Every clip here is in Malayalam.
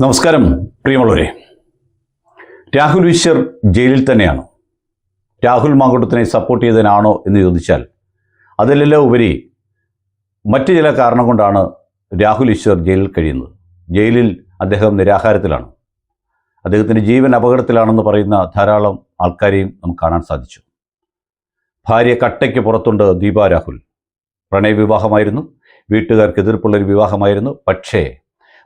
നമസ്കാരം പ്രിയമുള്ളവരെ. രാഹുൽ ഈശ്വർ ജയിലിൽ തന്നെയാണ്. രാഹുൽ മാങ്കൂട്ടത്തിനെ സപ്പോർട്ട് ചെയ്തതിനാണോ എന്ന് ചോദിച്ചാൽ അതിലെല്ലാം ഉപരി മറ്റ് ചില കാരണം കൊണ്ടാണ് രാഹുൽ ഈശ്വർ ജയിലിൽ കഴിയുന്നത്. ജയിലിൽ അദ്ദേഹം നിരാഹാരത്തിലാണ്. അദ്ദേഹത്തിന്റെ ജീവൻ അപകടത്തിലാണെന്ന് പറയുന്ന ധാരാളം ആൾക്കാരെയും നമുക്ക് കാണാൻ സാധിച്ചു. ഭാര്യ കട്ടയ്ക്ക് പുറത്തുണ്ട് ദീപ രാഹുൽ. പ്രണയവിവാഹമായിരുന്നു. വീട്ടുകാർക്ക് എതിർപ്പുള്ളൊരു വിവാഹമായിരുന്നു. പക്ഷേ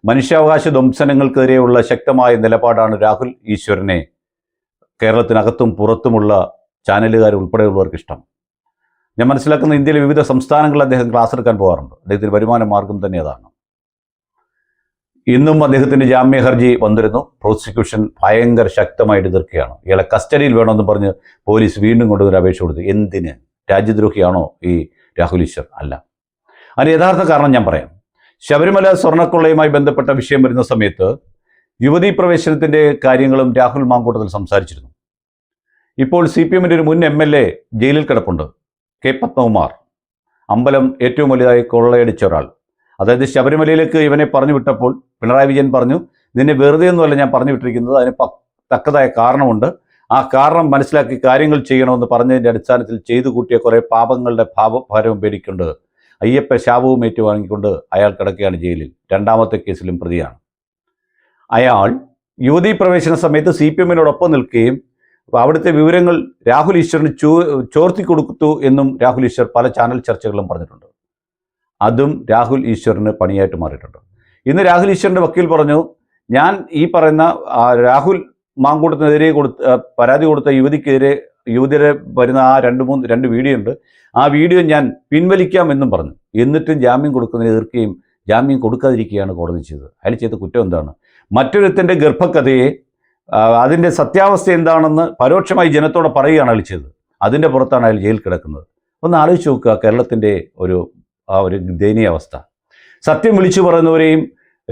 മനുഷ്യാവകാശ ധ്വംസനങ്ങൾക്കെതിരെയുള്ള ശക്തമായ നിലപാടാണ് രാഹുൽ ഈശ്വരനെ. കേരളത്തിനകത്തും പുറത്തുമുള്ള ചാനലുകാർ ഉൾപ്പെടെയുള്ളവർക്ക് ഇഷ്ടം ഞാൻ മനസ്സിലാക്കുന്ന ഇന്ത്യയിലെ വിവിധ സംസ്ഥാനങ്ങളിൽ അദ്ദേഹം ക്ലാസ് എടുക്കാൻ പോകാറുണ്ട്. അദ്ദേഹത്തിന് വരുമാന മാർഗം തന്നെ അതാണ്. ഇന്നും അദ്ദേഹത്തിന്റെ ജാമ്യ ഹർജി വന്നിരുന്നു. പ്രോസിക്യൂഷൻ ഭയങ്കര ശക്തമായിട്ട് എതിർക്കുകയാണ്. ഇയാളെ കസ്റ്റഡിയിൽ വേണമെന്ന് പറഞ്ഞ് പോലീസ് വീണ്ടും കൊണ്ടുവരാൻ അപേക്ഷ കൊടുത്തു. എന്തിന്? രാജ്യദ്രോഹിയാണോ ഈ രാഹുൽ ഈശ്വർ? അല്ല. അതിന് യഥാർത്ഥ കാരണം ഞാൻ പറയാം. ശബരിമല സ്വർണക്കൊള്ളയുമായി ബന്ധപ്പെട്ട വിഷയം വരുന്ന സമയത്ത് യുവതീ പ്രവേശനത്തിന്റെ കാര്യങ്ങളും രാഹുൽ മാങ്കൂട്ടത്തിൽ സംസാരിച്ചിരുന്നു. ഇപ്പോൾ സി പി എമ്മിന്റെ ഒരു മുൻ എം എൽ എ ജയിലിൽ കിടപ്പുണ്ട്. കെ പത്മകുമാർ. അമ്പലം ഏറ്റവും വലുതായി കൊള്ളയടിച്ച ഒരാൾ. അതായത് ശബരിമലയിലേക്ക് ഇവനെ പറഞ്ഞു വിട്ടപ്പോൾ പിണറായി വിജയൻ പറഞ്ഞു നിന്നെ വെറുതെ ഒന്നുമല്ല ഞാൻ പറഞ്ഞു വിട്ടിരിക്കുന്നത്. അതിന് തക്കതായ കാരണമുണ്ട്. ആ കാരണം മനസ്സിലാക്കി കാര്യങ്ങൾ ചെയ്യണമെന്ന് പറഞ്ഞതിന്റെ അടിസ്ഥാനത്തിൽ ചെയ്തു കൂട്ടിയ കുറേ പാപങ്ങളുടെ ഭാവഭാരവും പേടിക്കൊണ്ട് അയ്യപ്പ ശാപവും ഏറ്റുവാങ്ങിക്കൊണ്ട് അയാൾ കിടക്കുകയാണ് ജയിലിൽ. രണ്ടാമത്തെ കേസിലും പ്രതിയാണ്. അയാൾ യുവതീ പ്രവേശന സമയത്ത് സി പി എമ്മിനോടൊപ്പം നിൽക്കുകയും അവിടുത്തെ വിവരങ്ങൾ രാഹുൽ ഈശ്വറിന് ചോ ചോർത്തി കൊടുത്തു എന്നും രാഹുൽ ഈശ്വർ പല ചാനൽ ചർച്ചകളിലും പറഞ്ഞിട്ടുണ്ട്. അതും രാഹുൽ ഈശ്വറിന് പണിയായിട്ട് മാറിയിട്ടുണ്ട്. ഇന്ന് രാഹുൽ ഈശ്വറിന്റെ വക്കീൽ പറഞ്ഞു ഞാൻ ഈ പറയുന്ന രാഹുൽ മാങ്കൂട്ടത്തിനെതിരെ കൊടുത്ത പരാതി കൊടുത്ത യുവതിക്കെതിരെ യുവതിയുടെ വരുന്ന ആ രണ്ട് മൂന്ന് രണ്ട് വീഡിയോ ഉണ്ട് ആ വീഡിയോ ഞാൻ പിൻവലിക്കാമെന്നും പറഞ്ഞു. എന്നിട്ടും ജാമ്യം കൊടുക്കുന്നതിന് എതിർക്കുകയും ജാമ്യം കൊടുക്കാതിരിക്കുകയാണ് കോടതി ചെയ്തത്. അയാൾ ചെയ്ത കുറ്റം എന്താണ്? മറ്റൊരുത്തന്റെ ഗർഭകഥയെ അതിന്റെ സത്യാവസ്ഥ എന്താണെന്ന് പരോക്ഷമായി ജനത്തോട് പറയുകയാണ് അയാൾ ചെയ്തത്. അതിന്റെ പുറത്താണ് അയാൾ ജയിലിൽ കിടക്കുന്നത്. ഒന്ന് ആലോചിച്ച് നോക്കുക കേരളത്തിന്റെ ഒരു ആ ഒരു ദയനീയ അവസ്ഥ സത്യം വിളിച്ചു പറയുന്നവരെയും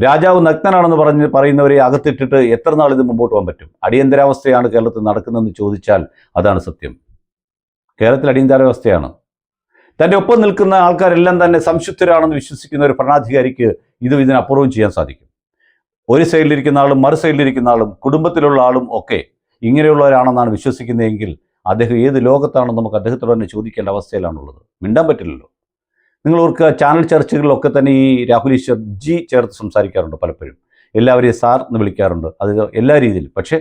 രാജാവ് നഗ്നനാണെന്ന് പറഞ്ഞ് പറയുന്നവരെ അകത്തിട്ടിട്ട് എത്ര നാൾ ഇത് മുമ്പോട്ട് പോകാൻ പറ്റും? അടിയന്തരാവസ്ഥയാണ് കേരളത്തിൽ നടക്കുന്നതെന്ന് ചോദിച്ചാൽ അതാണ് സത്യം. കേരളത്തിൽ അടിയന്തരാവസ്ഥയാണ്. തന്റെ ഒപ്പം നിൽക്കുന്ന ആൾക്കാരെല്ലാം തന്നെ സംശുദ്ധരാണെന്ന് വിശ്വസിക്കുന്ന ഒരു ഭരണാധികാരിക്ക് ഇതും ഇതിനപ്പുറവും ചെയ്യാൻ സാധിക്കും. ഒരു സൈഡിലിരിക്കുന്ന ആളും മറു സൈഡിലിരിക്കുന്ന ആളും കുടുംബത്തിലുള്ള ആളും ഒക്കെ ഇങ്ങനെയുള്ളവരാണെന്നാണ് വിശ്വസിക്കുന്നതെങ്കിൽ അദ്ദേഹം ഏത് ലോകത്താണെന്ന് നമുക്ക് അദ്ദേഹത്തോട് തന്നെ ചോദിക്കേണ്ട അവസ്ഥയിലാണുള്ളത്. മിണ്ടാൻ പറ്റില്ലല്ലോ. നിങ്ങൾ ഓർക്കുക ചാനൽ ചർച്ചകളിലൊക്കെ തന്നെ ഈ രാഹുൽ ഈശ്വർ ജി ചേർത്ത് സംസാരിക്കാറുണ്ട് പലപ്പോഴും. എല്ലാവരെയും സാർ എന്ന് വിളിക്കാറുണ്ട്. അത് എല്ലാ രീതിയിലും. പക്ഷേ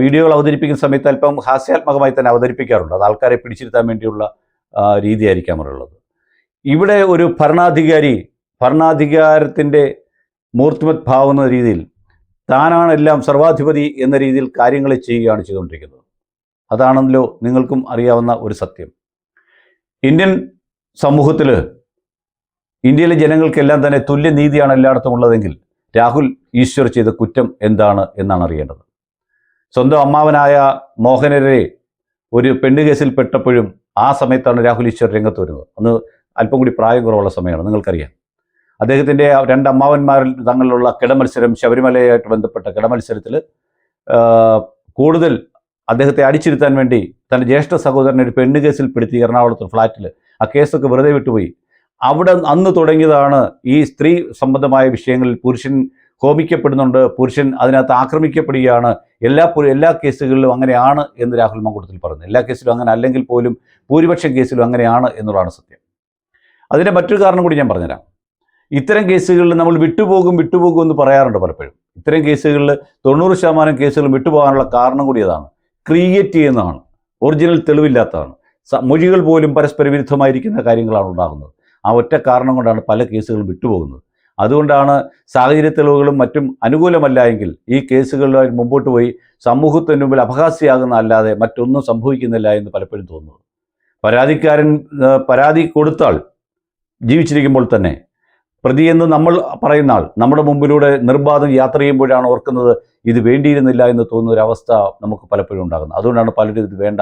വീഡിയോകൾ അവതരിപ്പിക്കുന്ന സമയത്ത് അല്പം ഹാസ്യാത്മകമായി തന്നെ അവതരിപ്പിക്കാറുണ്ട്. അത് ആൾക്കാരെ പിടിച്ചിരുത്താൻ വേണ്ടിയുള്ള രീതിയായിരിക്കാം അവരുള്ളത്. ഇവിടെ ഒരു ഭരണാധികാരി ഭരണാധികാരത്തിന്റെ മൂർത്തിമത് ഭാവം എന്ന രീതിയിൽ താനാണ് എല്ലാം സർവാധിപതി എന്ന രീതിയിൽ കാര്യങ്ങൾ ചെയ്യുകയാണ് ചെയ്തുകൊണ്ടിരിക്കുന്നത്. അതാണല്ലോ നിങ്ങൾക്കും അറിയാവുന്ന ഒരു സത്യം. ഇന്ത്യൻ സമൂഹത്തിൽ ഇന്ത്യയിലെ ജനങ്ങൾക്കെല്ലാം തന്നെ തുല്യനീതിയാണ് എല്ലായിടത്തും ഉള്ളതെങ്കിൽ രാഹുൽ ഈശ്വർ ചെയ്ത കുറ്റം എന്താണ് എന്നാണ് അറിയേണ്ടത്. സ്വന്തം അമ്മാവനായ മോഹനരെ ഒരു പെണ്ണ് കേസിൽ പെട്ടപ്പോഴും ആ സമയത്താണ് രാഹുൽ ഈശ്വർ രംഗത്ത് വരുന്നത്. അന്ന് അല്പം കൂടി പ്രായം കുറവുള്ള സമയമാണ് നിങ്ങൾക്കറിയാം. അദ്ദേഹത്തിന്റെ രണ്ട് അമ്മാവന്മാരിൽ തങ്ങളിലുള്ള കിടമത്സരം ശബരിമലയായിട്ട് ബന്ധപ്പെട്ട കിടമത്സരത്തിൽ കൂടുതൽ അദ്ദേഹത്തെ അടിച്ചിരുത്താൻ വേണ്ടി തന്റെ ജ്യേഷ്ഠ സഹോദരനെ ഒരു പെണ്ണ് കേസിൽ പെടുത്തി എറണാകുളത്ത് ഫ്ലാറ്റിൽ ആ കേസൊക്കെ വെറുതെ വിട്ടുപോയി. അവിടെ അന്ന് തുടങ്ങിയതാണ് ഈ സ്ത്രീ സംബന്ധമായ വിഷയങ്ങളിൽ പുരുഷൻ ഹോമിക്കപ്പെടുന്നുണ്ട് പുരുഷൻ അതിനകത്ത് ആക്രമിക്കപ്പെടുകയാണ്. എല്ലാ എല്ലാ കേസുകളിലും അങ്ങനെയാണ് എന്ന് രാഹുൽ മങ്കൂട്ടത്തിൽ പറഞ്ഞു എല്ലാ കേസിലും അങ്ങനെ അല്ലെങ്കിൽ പോലും ഭൂരിപക്ഷം കേസിലും അങ്ങനെയാണ് എന്നുള്ളതാണ് സത്യം. അതിന്റെ മറ്റൊരു കാരണം കൂടി ഞാൻ പറഞ്ഞുതരാം. ഇത്തരം കേസുകളിൽ നമ്മൾ വിട്ടുപോകും വിട്ടുപോകും എന്ന് പറയാറുണ്ട് പലപ്പോഴും. ഇത്തരം കേസുകളിൽ തൊണ്ണൂറ് ശതമാനം കേസുകളും വിട്ടുപോകാനുള്ള കാരണം കൂടി അതാണ് ക്രിയേറ്റ് ചെയ്യുന്നതാണ്. ഒറിജിനൽ തെളിവില്ലാത്തതാണ്. മൊഴികൾ പോലും പരസ്പര വിരുദ്ധമായിരിക്കുന്ന കാര്യങ്ങളാണ് ഉണ്ടാകുന്നത്. ആ ഒറ്റ കാരണം കൊണ്ടാണ് പല കേസുകളും വിട്ടുപോകുന്നത്. അതുകൊണ്ടാണ് സാഹചര്യ തെളിവുകളും മറ്റും അനുകൂലമല്ല എങ്കിൽ ഈ കേസുകളിലായി മുമ്പോട്ട് പോയി സമൂഹത്തിന് മുമ്പിൽ അപഹാസ്യമാകുന്ന അല്ലാതെ മറ്റൊന്നും സംഭവിക്കുന്നില്ല എന്ന് പലപ്പോഴും തോന്നുന്നത് പരാതിക്കാരൻ പരാതി കൊടുത്താൽ ജീവിച്ചിരിക്കുമ്പോൾ തന്നെ പ്രതിയെന്ന് നമ്മൾ പറയുന്ന ആൾ നമ്മുടെ മുമ്പിലൂടെ നിർബാധം യാത്ര ചെയ്യുമ്പോഴാണ് ഓർക്കുന്നത് ഇത് വേണ്ടിയിരുന്നില്ല എന്ന് തോന്നുന്ന ഒരു അവസ്ഥ നമുക്ക് പലപ്പോഴും ഉണ്ടാകുന്നത്. അതുകൊണ്ടാണ് പലരും ഇത് വേണ്ട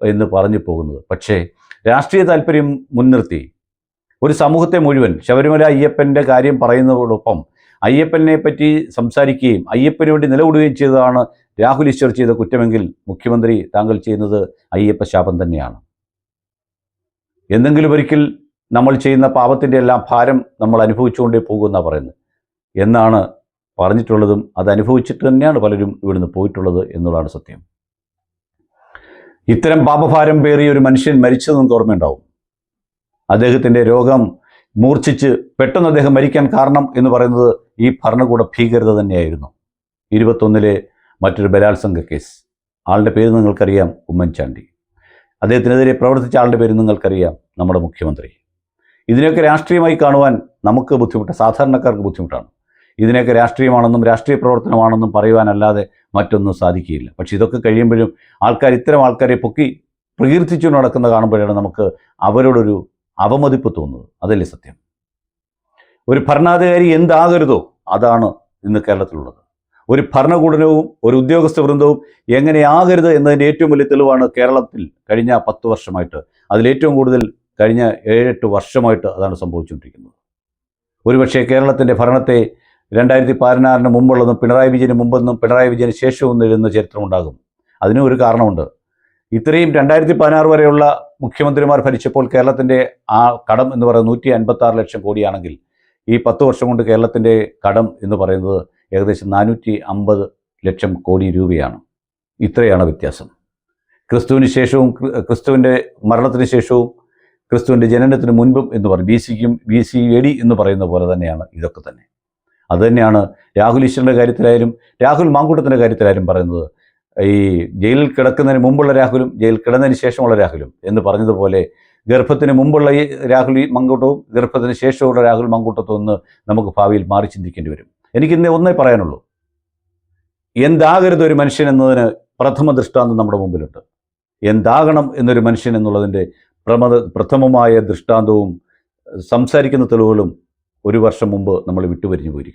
എന്ന് പറഞ്ഞു പോകുന്നത്. പക്ഷേ രാഷ്ട്രീയ താല്പര്യം മുൻനിർത്തി ഒരു സമൂഹത്തെ മുഴുവൻ ശബരിമല അയ്യപ്പന്റെ കാര്യം പറയുന്നതോടൊപ്പം അയ്യപ്പനെ പറ്റി സംസാരിക്കുകയും അയ്യപ്പന് വേണ്ടി നിലകൊടുകയും ചെയ്തതാണ് രാഹുൽ ഈശ്വർ ചെയ്ത കുറ്റമെങ്കിൽ മുഖ്യമന്ത്രി താങ്കൾ ചെയ്യുന്നത് അയ്യപ്പ ശാപം തന്നെയാണ്. എന്തെങ്കിലും ഒരിക്കൽ നമ്മൾ ചെയ്യുന്ന പാപത്തിന്റെ എല്ലാം ഭാരം നമ്മൾ അനുഭവിച്ചുകൊണ്ടേ പോകുമെന്നാണ് പറയുന്നത്. എന്നാണ് പറഞ്ഞിട്ടുള്ളതും അത് അനുഭവിച്ചിട്ട് തന്നെയാണ് പലരും ഇവിടുന്ന് പോയിട്ടുള്ളത് എന്നുള്ളതാണ് സത്യം. ഇത്തരം പാപഭാരം പേറിയ ഒരു മനുഷ്യൻ മരിച്ചത് നിങ്ങൾക്ക് ഓർമ്മയുണ്ടാവും. അദ്ദേഹത്തിന്റെ രോഗം മൂർച്ഛിച്ച് പെട്ടെന്ന് അദ്ദേഹം മരിക്കാൻ കാരണം എന്ന് പറയുന്നത് ഈ ഭരണകൂട ഭീകരത തന്നെയായിരുന്നു. ഇരുപത്തൊന്നിലെ മറ്റൊരു ബലാത്സംഗ കേസ് ആളുടെ പേര് നിങ്ങൾക്കറിയാം ഉമ്മൻചാണ്ടി. അദ്ദേഹത്തിനെതിരെ പ്രവർത്തിച്ച ആളുടെ പേര് നിങ്ങൾക്കറിയാം നമ്മുടെ മുഖ്യമന്ത്രി. ഇതിനെയൊക്കെ രാഷ്ട്രീയമായി കാണുവാൻ നമുക്ക് ബുദ്ധിമുട്ട് സാധാരണക്കാർക്ക് ബുദ്ധിമുട്ടാണ്. ഇതിനെയൊക്കെ രാഷ്ട്രീയമാണെന്നും രാഷ്ട്രീയ പ്രവർത്തനമാണെന്നും പറയുവാനല്ലാതെ മറ്റൊന്നും സാധിക്കുകയില്ല. പക്ഷേ ഇതൊക്കെ കഴിയുമ്പോഴും ആൾക്കാർ ഇത്തരം ആൾക്കാരെ പൊക്കി പ്രകീർത്തിച്ചു നടക്കുന്ന കാണുമ്പോഴാണ് നമുക്ക് അവരോടൊരു അവമതിപ്പ് തോന്നുന്നത്. അതല്ലേ സത്യം? ഒരു ഭരണാധികാരി എന്താകരുതോ അതാണ് ഇന്ന് കേരളത്തിലുള്ളത്. ഒരു ഭരണകൂടനവും ഒരു ഉദ്യോഗസ്ഥ വൃന്ദവും എങ്ങനെയാകരുത് എന്നതിന്റെ ഏറ്റവും വലിയ തെളിവാണ് കേരളത്തിൽ കഴിഞ്ഞ പത്ത് വർഷമായിട്ട്. അതിലേറ്റവും കൂടുതൽ കഴിഞ്ഞ ഏഴെട്ട് വർഷമായിട്ട് അതാണ് സംഭവിച്ചുകൊണ്ടിരിക്കുന്നത്. ഒരുപക്ഷെ കേരളത്തിന്റെ ഭരണത്തെ രണ്ടായിരത്തി പതിനാറിന് മുമ്പുള്ളതും പിണറായി വിജയന് മുമ്പെന്നും പിണറായി വിജയന് ശേഷവും എഴുതുന്ന ചരിത്രമുണ്ടാകും. അതിനും ഒരു കാരണമുണ്ട്. ഇത്രയും രണ്ടായിരത്തി പതിനാറ് വരെയുള്ള മുഖ്യമന്ത്രിമാർ ഭരിച്ചപ്പോൾ കേരളത്തിന്റെ ആ കടം എന്ന് പറയുന്നത് നൂറ്റി അൻപത്തി ആറ് ലക്ഷം കോടിയാണെങ്കിൽ ഈ പത്ത് വർഷം കൊണ്ട് കേരളത്തിന്റെ കടം എന്ന് പറയുന്നത് ഏകദേശം നാനൂറ്റി അമ്പത് ലക്ഷം കോടി രൂപയാണ്. ഇത്രയാണ് വ്യത്യാസം. ക്രിസ്തുവിന് ശേഷവും ക്രിസ്തുവിന്റെ മരണത്തിന് ശേഷവും ക്രിസ്തുവിന്റെ ജനനത്തിന് മുൻപും എന്ന് പറയും. ബി സിക്കും ബി സി എ ഡി എന്ന് പറയുന്ന പോലെ തന്നെയാണ് ഇതൊക്കെ തന്നെ. അതുതന്നെയാണ് രാഹുൽ ഈശ്വറിന്റെ കാര്യത്തിലായാലും രാഹുൽ മാങ്കൂട്ടത്തിന്റെ കാര്യത്തിലായാലും പറയുന്നത് ഈ ജയിലിൽ കിടക്കുന്നതിന് മുമ്പുള്ള രാഹുലും ജയിലിൽ കിടന്നതിന് ശേഷമുള്ള രാഹുലും എന്ന് പറഞ്ഞതുപോലെ ഗർഭത്തിന് മുമ്പുള്ള ഈ രാഹുൽ മങ്കൂട്ടവും ഗർഭത്തിന് ശേഷമുള്ള രാഹുൽ മങ്കൂട്ടത്തും ഒന്ന് നമുക്ക് ഭാവിയിൽ മാറി ചിന്തിക്കേണ്ടി വരും. എനിക്കിന്ന് ഒന്നേ പറയാനുള്ളൂ. എന്താകരുത് ഒരു മനുഷ്യൻ എന്നതിന് പ്രഥമ ദൃഷ്ടാന്തം നമ്മുടെ മുമ്പിലുണ്ട്. എന്താകണം എന്നൊരു മനുഷ്യൻ എന്നുള്ളതിന്റെ പ്രമദ പ്രഥമമായ ദൃഷ്ടാന്തവും സംസാരിക്കുന്ന തെളിവുകളും ഒരു വർഷം മുമ്പ് നമ്മൾ വിട്ടുപരിഞ്ഞു പോയിരിക്കും